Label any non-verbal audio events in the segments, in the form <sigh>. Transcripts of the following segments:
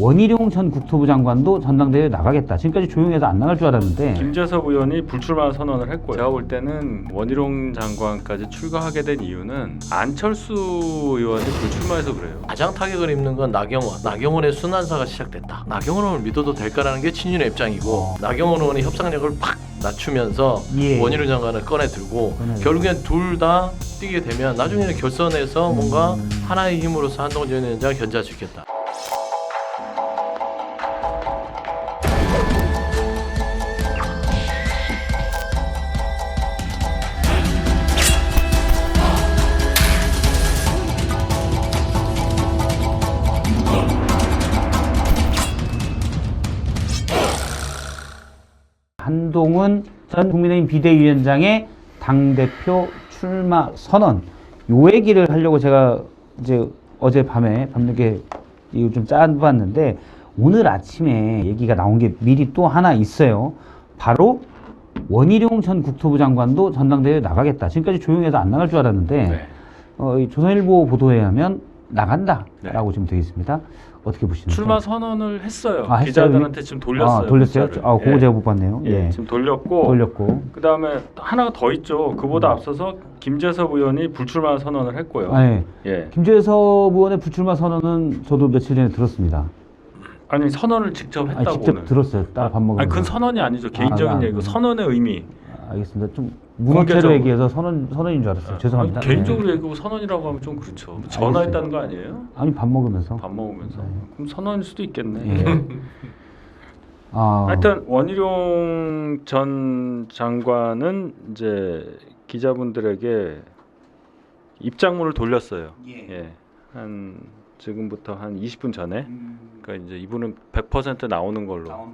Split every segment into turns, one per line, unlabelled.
원희룡 전 국토부 장관도 전당대회에 나가겠다. 지금까지 조용해서 안 나갈 줄 알았는데
김재섭 의원이 불출마 선언을 했고요. 제가 볼 때는 원희룡 장관까지 출가하게 된 이유는 안철수 의원이 불출마해서 그래요.
가장 타격을 입는 건 나경원. 나경원의 순환사가 시작됐다. 나경원 의원을 믿어도 될까라는 게 친윤의 입장이고 나경원 의원이 협상력을 팍 낮추면서
예.
원희룡 장관을 꺼내 들고
꺼내들고.
결국엔 둘 다 뛰게 되면 나중에는 결선에서 뭔가
음.
하나의 힘으로서 한동훈 전 위원장을 견제할 수 있겠다.
한동훈 전 국민의힘 비대위원장의 당 대표 출마 선언 요 얘기를 하려고 제가 이제 어제 밤에 밤늦게 이거 좀 짜봤는데 오늘 아침에 얘기가 나온 게 미리 또 하나 있어요. 바로 원희룡 전 국토부 장관도 전당대회에 나가겠다. 지금까지 조용해서 안 나갈 줄 알았는데
네.
어, 이 조선일보 보도에 의하면 나간다라고 지금 되어 있습니다. 어떻게 보시나요?
출마 선언을 했어요.
아, 했어요?
기자들한테 지금 돌렸어요.
아, 돌렸어요?
문자를.
아, 그거
예.
제가 못 봤네요.
예,
예.
지금 돌렸고
돌렸고.
그다음에 또 하나가 더 있죠. 그보다
음.
앞서서 김재섭 의원이 불출마 선언을 했고요.
아, 예.
예.
김재섭 의원의 불출마 선언은 저도 며칠 전에 들었습니다.
아니 선언을 직접
아니,
했다고
직접
오늘.
들었어요. 따라 밥 먹으면서.
아니 그건 선언이 아니죠. 개인적인
아, 아,
얘기고
아.
선언의 의미.
아, 알겠습니다. 좀
공개적으로.
얘기해서 선언 선언인 줄 알았어요. 죄송합니다.
아니, 개인적으로
네.
얘기하고 선언이라고 하면 좀 그렇죠. 전화했다는 거 아니에요?
아니 밥 먹으면서.
밥 먹으면서.
네.
그럼 선언일 수도 있겠네.
예. <laughs> 아,
하여튼 원희룡 전 장관은 이제 기자분들에게 입장문을 돌렸어요. 예. 한 지금부터 한 20분 전에. 그러니까 이제 이분은 100% 나오는 걸로.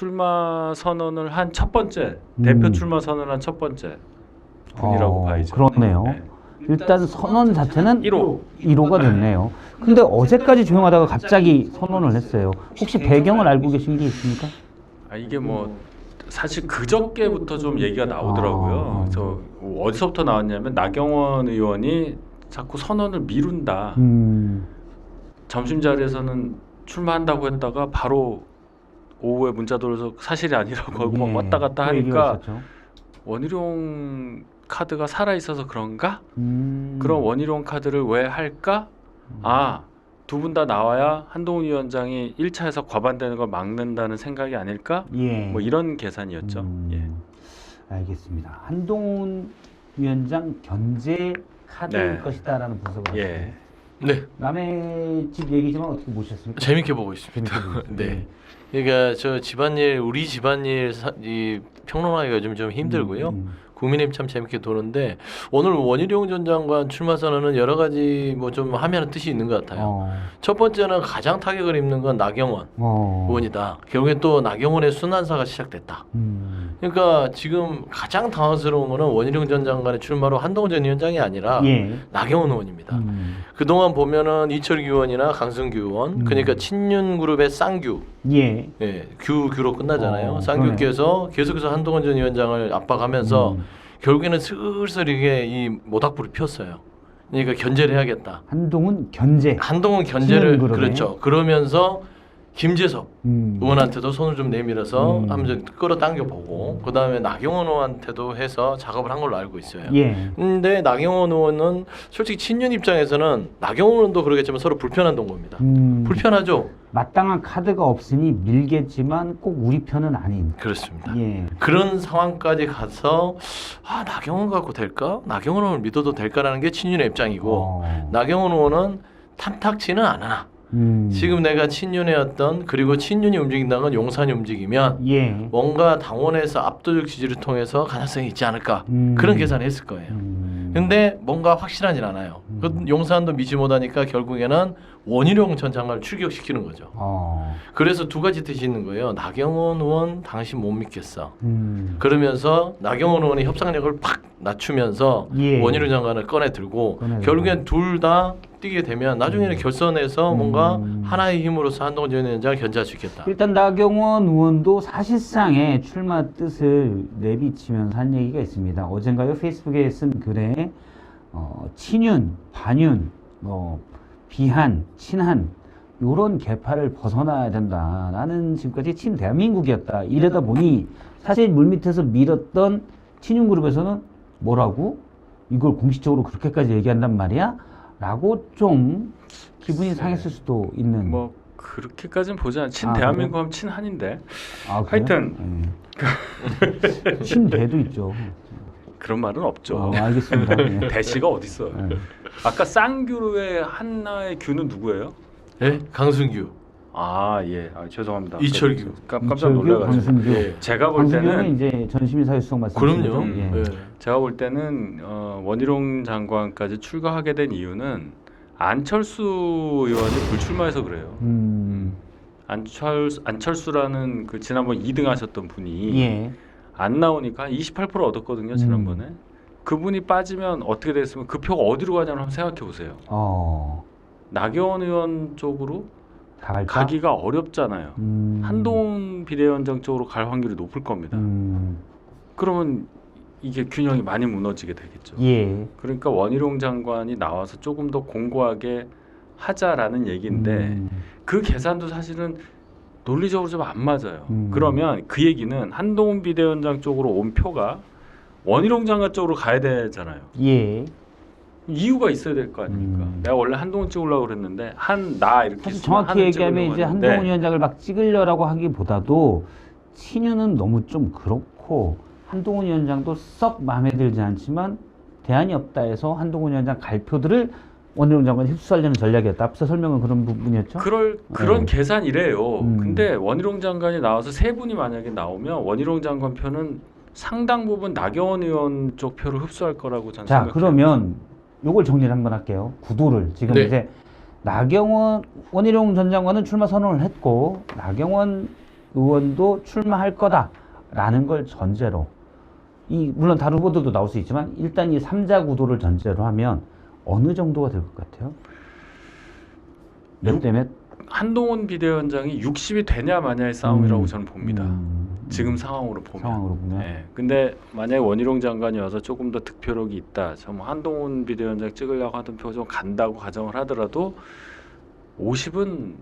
출마 선언을 한 첫 번째
음.
대표 출마 선언을 한첫 번째 분이라고
어,
봐야죠.
그렇네요.
네.
일단 선언 자체는
1호.
1호가 됐네요. 근데 어제까지 조용하다가 갑자기 선언을 했어요. 혹시 배경을 알고 계신 게 있습니까?
아 이게 뭐 사실 그저께부터 좀 얘기가 나오더라고요.
아.
저 어디서부터 나왔냐면 나경원 의원이 자꾸 선언을 미룬다.
음.
점심 자리에서는 출마한다고 했다가 바로 오후에 문자 돌려서 사실이 아니라고 하고 막
예,
왔다 갔다 하니까. 원희룡 카드가 살아 있어서 그런가?
음.
그럼 원희룡 카드를 왜 할까? 아, 두 분 다 나와야 한동훈 위원장이 1차에서 과반되는 걸 막는다는 생각이 아닐까?
예.
뭐 이런 계산이었죠.
음,
예.
알겠습니다. 한동훈 위원장 견제 카드일
네.
것이다라는 분석을
예.
하셨어요.
네,
남의 집 얘기지만 어떻게 보셨습니까?
재밌게 보고 있습니다.
재밌게 보고 있어요. <laughs>
네. 그러니까 저 집안일 우리 집안일 사, 이 평론하기가 좀좀 힘들고요.
음,
국민의힘 참 재밌게 도는데 오늘 원희룡 전 장관 출마 선언은 여러 가지 뭐 좀 하면 뜻이 있는 것
음.
같아요.
어,
첫 번째는 가장 타격을 입는 건 나경원
어.
의원이다. 결국엔 또 나경원의 순환사가 시작됐다.
음.
그러니까 지금 가장 당황스러운 거는 원희룡 전 장관의 출마로 한동훈 전 위원장이 아니라
예.
나경원 의원입니다.
음.
그동안 보면은 이철규 의원이나 강승규 의원,
음.
그러니까 친윤 그룹의 쌍규,
예.
예, 규 규로 끝나잖아요.
어,
쌍규께서 계속해서 한동훈 전 위원장을 압박하면서
음.
결국에는 슬슬 이게 이 모닥불이 피었어요. 그러니까 견제를 해야겠다.
한동훈 견제.
한동훈 견제를
그룹에.
그렇죠. 그러면서 김재섭
음.
의원한테도 손을 좀 내밀어서
음.
한번 좀 끌어당겨 보고 그 다음에 나경원 의원한테도 해서 작업을 한 걸로 알고 있어요.
예.
근데 나경원 의원은 솔직히 친윤 입장에서는 나경원 의원도 그러겠지만 서로 불편한 동거입니다.
음.
불편하죠.
마땅한 카드가 없으니 밀겠지만 꼭 우리 편은 아닌.
그렇습니다.
예.
그런 상황까지 가서 아 나경원 갖고 될까? 나경원 의원을 믿어도 될까라는 게 친윤의 입장이고
어.
나경원 의원은 탐탁치는 않아.
음.
지금 내가 어떤 그리고 친윤이 움직인다는 건 용산이 움직이면
예.
뭔가 당원에서 압도적 지지를 통해서 가능성이 있지 않을까
음.
그런 계산을 했을 거예요.
음.
근데 뭔가 확실하진 않아요.
음.
그 용산도 미지 못하니까 결국에는 원희룡 전 장관을 출격시키는 거죠.
어.
그래서 두 가지 뜻이 있는 거예요. 나경원 의원 당신 못 믿겠어.
음.
그러면서 나경원 의원이 협상력을 팍 낮추면서
예.
원희룡 장관을 꺼내 들고. 결국엔 둘 다 뛰게 되면 나중에는 결선에서
음.
뭔가 하나의 힘으로서 한동훈 전 위원장을 견제할 수 있겠다.
일단 나경원 의원도 사실상의 출마 뜻을 내비치면서 한 얘기가 있습니다. 어젠가요 페이스북에 쓴 글에 어, 친윤, 반윤, 뭐 비한, 친한 요런 개파를 벗어나야 된다. 나는 지금까지 친 대한민국이었다. 이러다 보니 사실 물밑에서 밀었던 친윤 그룹에서는 뭐라고? 이걸 공식적으로 그렇게까지 얘기한단 말이야? 라고 좀 기분이 상했을 수도 있는.
뭐 그렇게까지는 보지 않. 친
아,
대한민국 하면 친한인데
아, 그래요?
하여튼.
예. 친대도 있죠.
그런 말은 없죠.
어, 알겠습니다. 예. <laughs>
대시가 어디 있어요?
예.
아까 쌍규의 한나의 규는 누구예요?
예? 강승규.
아 예, 아, 죄송합니다.
이철규.
깜, 깜짝 놀라가지고.
강승규.
예.
제가 볼
강승규는
때는
이제 전시민 사회수석 말씀이시죠?
그럼요.
예.
예.
제가 볼 때는 어, 원희룡 장관까지 출가하게 된 이유는 안철수 의원이 불출마해서 그래요.
음,
안철 안철수라는 그 지난번 2등 하셨던 분이
예.
안 나오니까 한 28% 얻었거든요 지난번에.
음.
그분이 빠지면 어떻게 됐으면 그 표가 어디로 가냐를 한번 생각해 보세요.
어,
나경원 의원 쪽으로
다 갈까?
가기가 어렵잖아요.
음,
한동훈 비대위원장 쪽으로 갈 확률이 높을 겁니다.
음,
그러면 이게 균형이 많이 무너지게 되겠죠.
예.
그러니까 원희룡 장관이 나와서 조금 더 공고하게 하자라는 얘기인데
음,
그 계산도 사실은 논리적으로 좀 안 맞아요.
음.
그러면 그 얘기는 한동훈 비대위원장 쪽으로 온 표가 원희룡 장관 쪽으로 가야 되잖아요.
예.
이유가 있어야 될 거 아닙니까?
음.
내가 원래 한동훈 찍으려고 그랬는데 한 나 이렇게
사실 정확히 얘기하면
찍으려고
이제 한동훈 위원장을 막 찍으려라고 하기보다도 친유는 너무 좀 그렇고 한동훈 위원장도 썩 마음에 들지 않지만 대안이 없다 해서 한동훈 위원장 갈표들을 원희룡 장관이 흡수하려는 전략이었다. 앞서 설명은 그런 부분이었죠.
그럴 그런
네.
계산이래요.
음.
근데 원희룡 장관이 나와서 세 분이 만약에 나오면 원희룡 장관 표는 상당 부분 나경원 의원 쪽 표를 흡수할 거라고 저는
자,
생각해요.
그러면 요걸 정리를 한번 할게요. 구도를 지금
네.
이제 나경원 원희룡 전 장관은 출마 선언을 했고 나경원 의원도 출마할 거다라는 걸 전제로 이 물론 다른 후보들도 나올 수 있지만 일단 이 삼자 구도를 전제로 하면 어느 정도가 될 것 같아요? 몇
육-
대 몇?
한동훈 비대위원장이 60이 되냐 마냐의 싸움이라고
음,
저는 봅니다.
음,
지금 상황으로 보면.
상황으로 보면
네. 근데 만약에 원희룡 장관이 와서 조금 더 득표력이 있다. 좀 한동훈 비대위원장 찍으려고 하던 표좀 간다고 가정을 하더라도 50은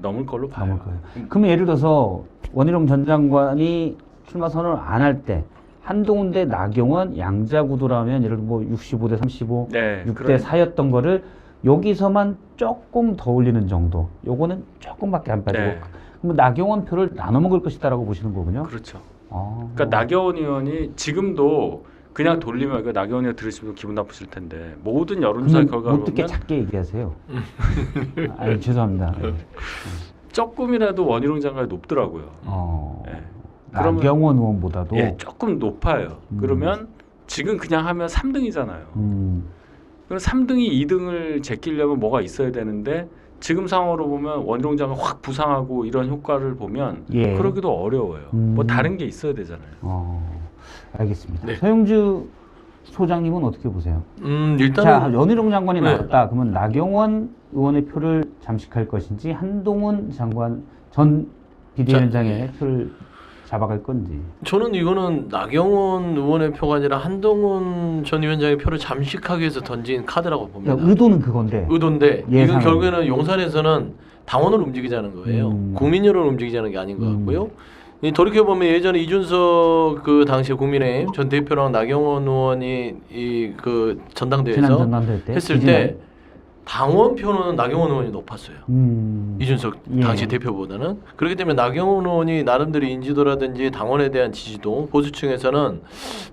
넘을 걸로 봐요.
남을 거예요. 그러면 예를 들어서 원희룡 전 장관이 출마 선언을 안 할 때 한동훈 대 나경원 양자 구도라면 예를 들어 뭐 65 대 35,
네.
6대
그런-
4였던 거를 여기서만 조금 더 올리는 정도. 요거는 조금밖에 안 빠지고.
네.
그러면 나경원 표를 나눠 먹을 것이다라고 보시는 거군요.
그렇죠.
아.
그러니까 나경원 의원이 지금도 그냥 돌리면 그 나경원 의원 들으시면 기분 나쁘실 텐데 모든 여론조사 결과로
못 듣게
보면
작게 얘기하세요. <laughs> 아, 죄송합니다. 네.
조금이라도 원희룡 장관이 높더라고요.
어.
예. 그러면-
나경원 의원보다도
예, 조금 높아요.
음.
그러면 지금 그냥 하면 3등이잖아요.
음,
그럼 3등이 2등을 제끼려면 뭐가 있어야 되는데 지금 상황으로 보면 장관 확 부상하고 이런 효과를 보면
예.
그러기도 어려워요.
음.
뭐 다른 게 있어야 되잖아요.
어, 알겠습니다.
네.
서영주 소장님은 어떻게 보세요?
음
자,
일단은
연희룡 장관이
네.
나왔다. 그러면 나경원 의원의 표를 잠식할 것인지 한동훈 장관 전 비대위원장의
자, 예.
표를 잡아갈 건지.
저는 이거는 나경원 의원의 표가 아니라 한동훈 전 위원장의 표를 잠식하기 위해서 던진 카드라고 봅니다.
그러니까 의도는 그건데.
의도인데 이건
예상은.
결국에는 용산에서는 당원을 움직이자는 거예요.
음.
국민 여론을 움직이자는 게 아닌 것
음.
같고요. 이 돌이켜 보면 예전에 이준석 그 당시에 국민의힘 전 대표랑 나경원 의원이 이 그 전당대회에서
전당대회 때
했을 때 당원 표는 나경원 의원이 높았어요.
음.
이준석
예.
당시 대표보다는 그렇기 때문에 나경원 의원이 나름대로 인지도라든지 당원에 대한 지지도 보수층에서는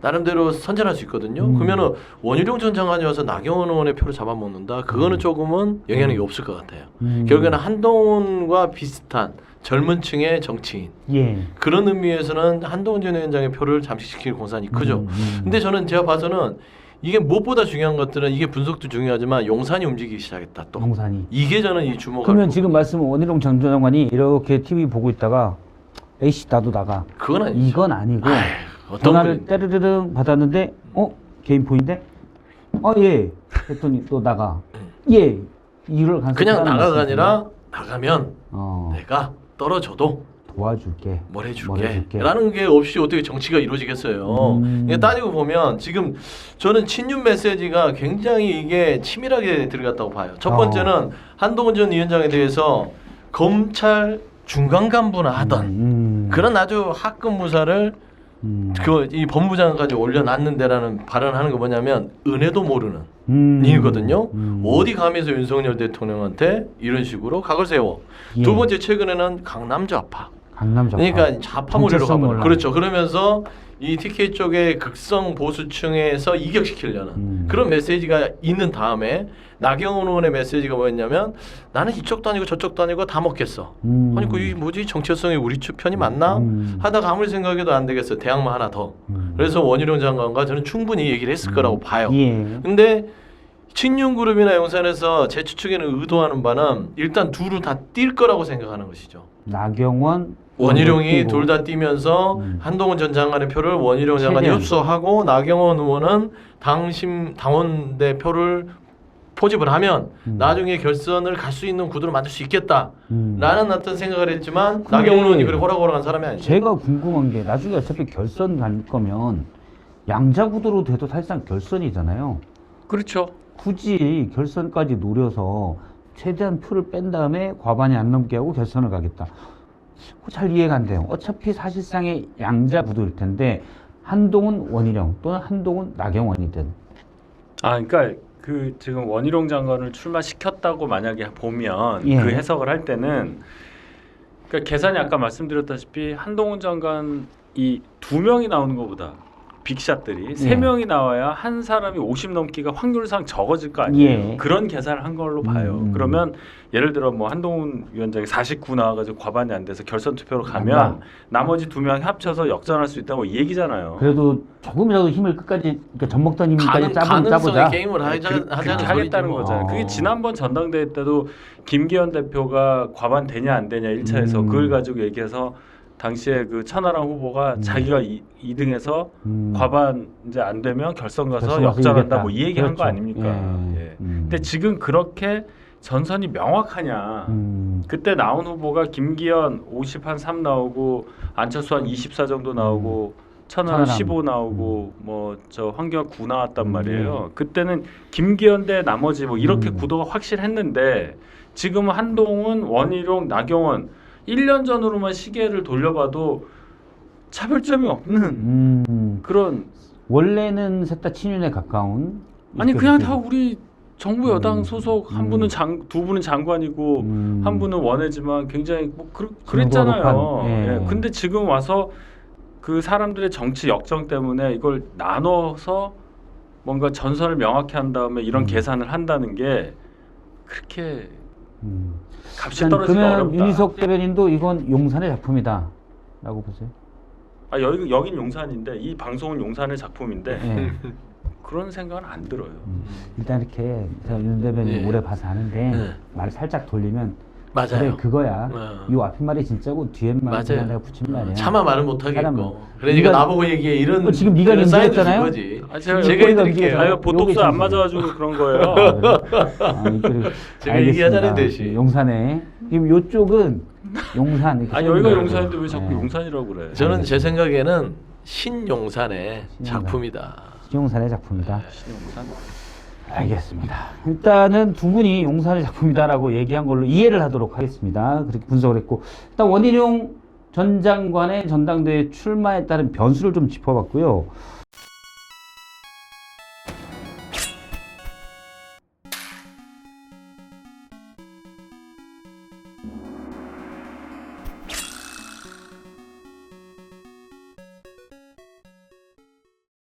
나름대로 선전할 수 있거든요.
음.
그러면은 원희룡 전 장관이 와서 나경원 의원의 표를 잡아먹는다. 그거는
음.
조금은 영향력이 없을 것 같아요.
음.
결국에는 한동훈과 비슷한 젊은 층의 정치인
예.
그런 의미에서는 한동훈 전 위원장의 표를 잠식시킬 공산이 크죠.
음, 음.
근데 저는 제가 봐서는 이게 무엇보다 중요한 것들은 이게 분석도 중요하지만 용산이 움직이기 시작했다. 또
용산이.
이게 저는 이 주목할
그러면. 지금 말씀 원희룡 전 장관이 이렇게 TV 보고 있다가 에이씨 나도 나가.
그건 아니죠.
이건 아니고
아이, 어떤
전화를
분이
때르르릉 받았는데 어 개인 포인데 어예 했더니 또 나가 예 이럴 가능성이
그냥
있다는
나가가? 아니라 나가면
어
내가 떨어져도
도와줄게
뭘 해줄게.
뭘 해줄게.
라는 게 없이 어떻게 정치가 이루어지겠어요.
음.
이게 따지고 보면 지금 저는 친윤 메시지가 굉장히 이게 치밀하게 들어갔다고 봐요. 첫
어.
번째는 한동훈 전 위원장에 대해서 검찰 중간 간부나 하던
음.
그런 아주 하급 무사를
음.
그이 법무장까지 올려놨는데라는 발언하는 거 뭐냐면 은혜도 모르는
음.
이거든요.
음.
어디 감해서 윤석열 대통령한테 이런 식으로 각을 세워.
예.
두 번째 최근에는 강남 좌파.
강남 좌파.
그러니까 좌파몰이로.
논란.
그렇죠. 그러면서 이 TK 쪽의 극성 보수층에서 이격시키려는
음.
그런 메시지가 있는 다음에 나경원 의원의 메시지가 뭐였냐면 나는 이쪽도 아니고 저쪽도 아니고 다 먹겠어.
음.
아니 그이 뭐지 정체성이 우리 측 편이 맞나?
음.
하다가 아무리 생각해도 안 되겠어. 대항만 하나 더.
음.
그래서 원희룡 장관과 저는 충분히 얘기를 했을 거라고 봐요.
예.
근데 친윤그룹이나 용산에서 제 추측에는 의도하는 바는 일단 둘을 다 뛸 거라고 생각하는 것이죠.
나경원
원희룡이
뛰고.
둘다 뛰면서
음.
한동훈 전 장관의 표를 원희룡 장관이
최대한.
흡수하고 나경원 의원은 당심 당원 대 표를 포집을 하면
음.
나중에 결선을 갈 수 있는 구도를 만들 수 있겠다.
음.
라는 어떤 생각을 했지만
근데
나경원 의원이 그렇게 호락호락한 사람이 아니죠.
제가 궁금한 게 나중에 어차피 결선 갈 거면 양자 구도로 돼도 사실상 결선이잖아요.
그렇죠.
굳이 결선까지 노려서 최대한 표를 뺀 다음에 과반이 안 넘게 하고 결선을 가겠다. 잘 이해가 안 돼요. 어차피 사실상의 양자 구도일 텐데 한동훈 원희룡 또는 한동훈 나경원이든
아, 그러니까 그 지금 원희룡 장관을 출마시켰다고 만약에 보면
예.
그 해석을 할 때는 그러니까 계산이 아까 말씀드렸다시피 한동훈 장관 이 두 명이 나오는 것보다 빅샷들이 세
예.
명이 나와야 한 사람이 50 넘기가 확률상 적어질 거 아니에요.
예.
그런 계산을 한 걸로 봐요.
음.
그러면 예를 들어 뭐 한동훈 위원장이 49 나와가지고 과반이 안 돼서 결선 투표로 가면
간다.
나머지 두 명이 합쳐서 역전할 수 있다고 이 얘기잖아요.
그래도 조금이라도 힘을 끝까지 그러니까 젖먹던 힘까지
가능,
짜보, 짜보자.
게임을 하자,
그,
하자는
그렇게
소리지
하겠다는
뭐.
거잖아요. 그게
어.
지난번 전당대회 때도 김기현 대표가 과반 되냐 안 되냐 1차에서
음.
그걸 가지고 얘기해서 당시에 그 천하람 후보가
음.
자기가 이, 2등해서
음.
과반 이제 안 되면 결선 가서
결선 가서
역전한다. 뭐 이 얘기 한 거
그렇죠.
아닙니까?
예.
예.
음.
근데 지금 그렇게 전선이 명확하냐?
음.
그때 나온 후보가 김기현 50한3 나오고 안철수 한 24 정도 나오고 천하람
천하람.
15 나오고 뭐 저 황교안 9 나왔단
음,
말이에요. 그때는 김기현 대 나머지 뭐 이렇게
음.
구도가 확실했는데 지금은 한동훈, 원희룡, 나경원 1년 전으로만 시계를 돌려봐도 차별점이 없는
음.
그런
원래는 셋 다 친윤에 가까운
아니 그냥 다 우리 정부 여당
음.
소속 한
음.
분은 장 두 분은 장관이고
음.
한 분은 원해지만 굉장히 뭐 그, 그랬잖아요.
예.
예. 근데 지금 와서 그 사람들의 정치 역정 때문에 이걸 나눠서 뭔가 전선을 명확히 한 다음에 이런
음.
계산을 한다는 게 그렇게
음.
값이 떨어지기
그러면
어렵다.
윤희석 대변인도 이건 용산의 작품이다라고 보세요.
아 여기 여긴 용산인데 이 방송은 용산의 작품인데
예. <laughs>
그런 생각은 안 들어요.
음. 일단 이렇게 제가 윤 대변인
예.
오래 봐서 아는데
예.
말 살짝 돌리면
맞아요.
그래 그거야.
어.
이 앞뒷말이 진짜고 뒤에만
맞아요.
그냥 내가 붙인 말이야.
차마 말을 못. 하겠고. 그러니까
네가-
나보고 얘기해 이런
어, 지금 네가
이런 사인을 준
연기했잖아요?
거지.
아, 제가
제가
여기가
해드릴게요.
보톡스 안. 맞아가지고 그런 거예요.
아? 아, 이거를-
제가
알겠습니다.
얘기하자는 듯이.
용산에 지금 요쪽은 용산. 이렇게
아
써있는
여기가
거고.
용산인데 왜 자꾸
예.
용산이라고 그래?
저는 제 생각에는 신용산의
신용산.
작품이다.
용산의 작품이다.
신용산.
알겠습니다. 일단은 두 분이 용산의 작품이다라고 얘기한 걸로 이해를 하도록 하겠습니다. 그렇게 분석을 했고 일단 원희룡 전 장관의 전당대회 출마에 따른 변수를 좀 짚어봤고요.